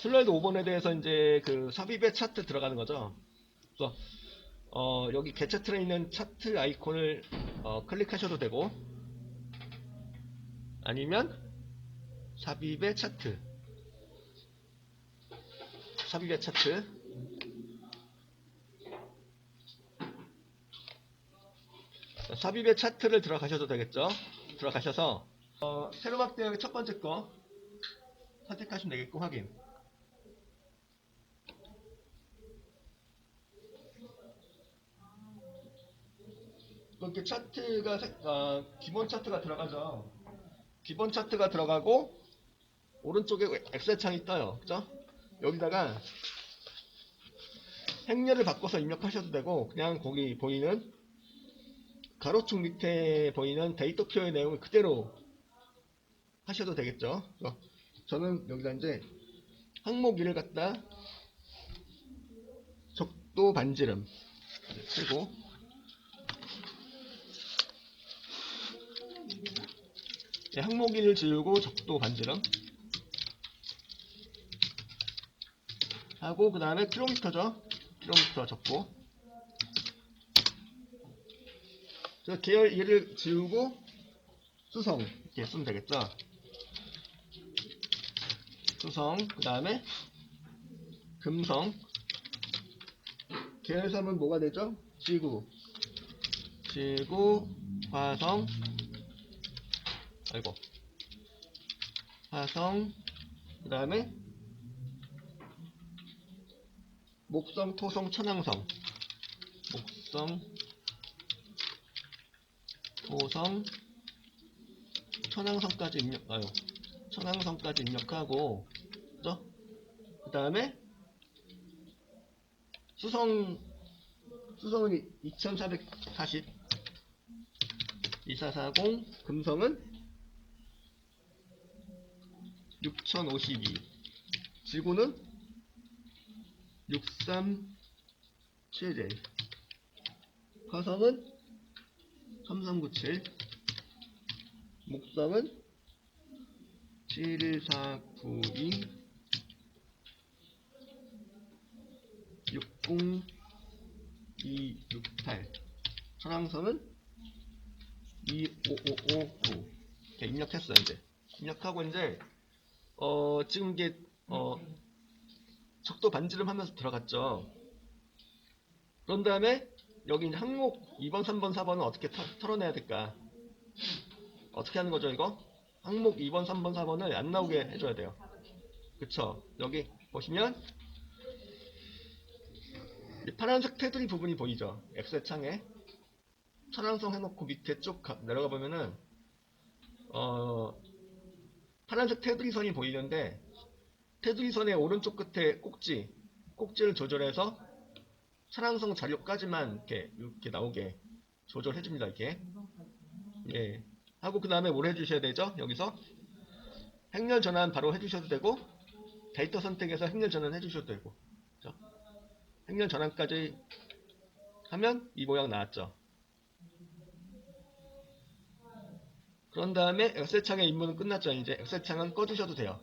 슬라이드 5번에 대해서 이제 그 삽입의 차트 들어가는 거죠. 그래서 어, 여기 개체 틀에 있는 차트 아이콘을 어, 클릭하셔도 되고 아니면 삽입의 차트 삽입의 차트 자, 삽입의 차트를 들어가셔도 되겠죠. 들어가셔서 어, 세로 확대의 첫 번째 거 선택하시면 되겠고 확인. 이렇게 차트가 색- 어, 기본 차트가 들어가죠. 기본 차트가 들어가고 오른쪽에 엑셀 창이 떠요. 그죠? 여기다가 행렬을 바꿔서 입력하셔도 되고 그냥 거기 보이는 가로축 밑에 보이는 데이터 표의 내용을 그대로 하셔도 되겠죠. 저는 여기다 이제 항목 1을 갖다 적도 반지름 쓰고 네, 항목 1을 지우고 적도 반지름 하고 그 다음에 킬로미터죠. 킬로미터 적고 저 계열 1을 지우고 수성 이렇게 쓰면 되겠죠. 수성 그 다음에 금성 계열 3은 뭐가 되죠? 지구 지구 화성 아이고 화성 그 다음에 목성 토성 천왕성 목성 토성 천왕성까지 입력 아유 천왕성까지 입력하고 그죠? 그 다음에 수성 수성은 2440 2440 금성은 6052 지구는 6371 화성은 3397 목성은 71492 60268 천왕성은 25559 이렇게 입력했어요 이제. 입력하고 이제 어 지금 이게 어 적도 반지름 하면서 들어갔죠. 그런 다음에 여기 항목 2번 3번 4번은 어떻게 털, 털어내야 될까? 어떻게 하는 거죠 이거? 항목 2번 3번 4번을 안 나오게 해줘야 돼요. 그쵸? 여기 보시면 이 파란색 테두리 부분이 보이죠? 엑셀 창에. 천왕성 해놓고 밑에 쭉 가- 내려가 보면은 어 파란색 테두리 선이 보이는데 테두리 선의 오른쪽 끝에 꼭지 꼭지를 조절해서 천왕성 자료까지만 이렇게 이렇게 나오게 조절해 줍니다 이렇게. 예. 하고 그 다음에 뭘 해주셔야 되죠? 여기서 행렬 전환 바로 해주셔도 되고 데이터 선택해서 행렬 전환 해주셔도 되고. 그죠? 행렬 전환까지 하면 이 모양 나왔죠 그런 다음에 엑셀 창의 임무는 끝났죠. 이제 엑셀 창은 꺼주셔도 돼요.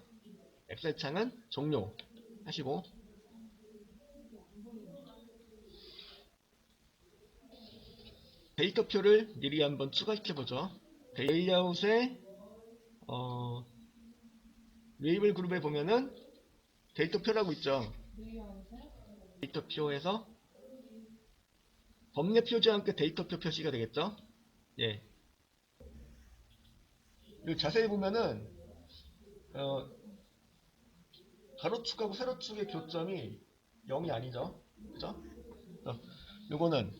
엑셀 창은 종료 하시고 데이터표를 미리 한번 추가시켜 보죠. 레이아웃에 어, 레이블 그룹에 보면은 데이터표라고 있죠. 데이터표에서 범례 표지와 함께 데이터표 표시가 되겠죠. 예. 자세히 보면은 어, 가로축하고 세로축의 교점이 0이 아니죠. 그죠? 어, 요거는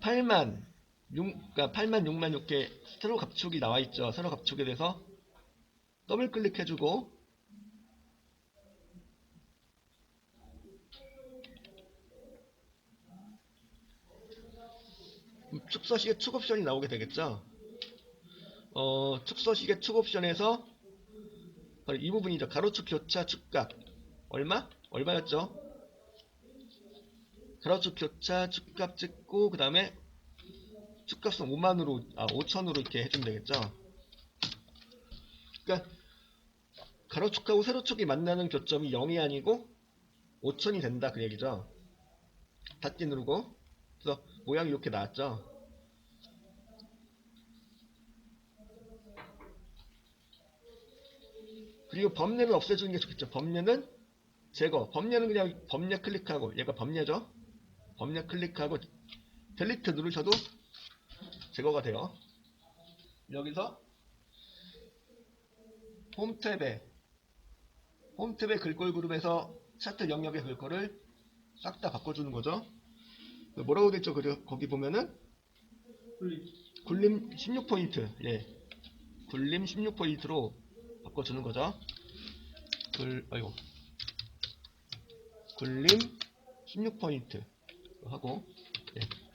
8만 6, 그러니까 8만 6만 6개 세로 갑축이 나와 있죠. 세로 갑축에 대해서 더블 클릭해주고 축서식의 축 옵션이 나오게 되겠죠. 어, 축서식의 축 옵션에서 바로 이 부분이죠. 가로축 교차 축값 얼마? 얼마였죠? 가로축 교차 축값 찍고 그 다음에 축값은 5만으로 아 5천으로 이렇게 해주면 되겠죠. 그러니까 가로축하고 세로축이 만나는 교점이 0이 아니고 5천이 된다 그 얘기죠. 닫기 누르고 그래서 모양이 이렇게 나왔죠. 그리고 범례를 없애주는 게 좋겠죠. 범례는 제거. 범례는 그냥 범례 클릭하고 얘가 범례죠. 범례 클릭하고 델리트 누르셔도 제거가 돼요. 여기서 홈 탭에 홈 탭의 글꼴 그룹에서 차트 영역의 글꼴을 싹 다 바꿔주는 거죠. 뭐라고 됐죠? 그래 거기 보면은 굴림 16포인트 예 굴림 16포인트로 바꿔주는 거죠. 굴 아이고 굴림 16포인트 하고 예.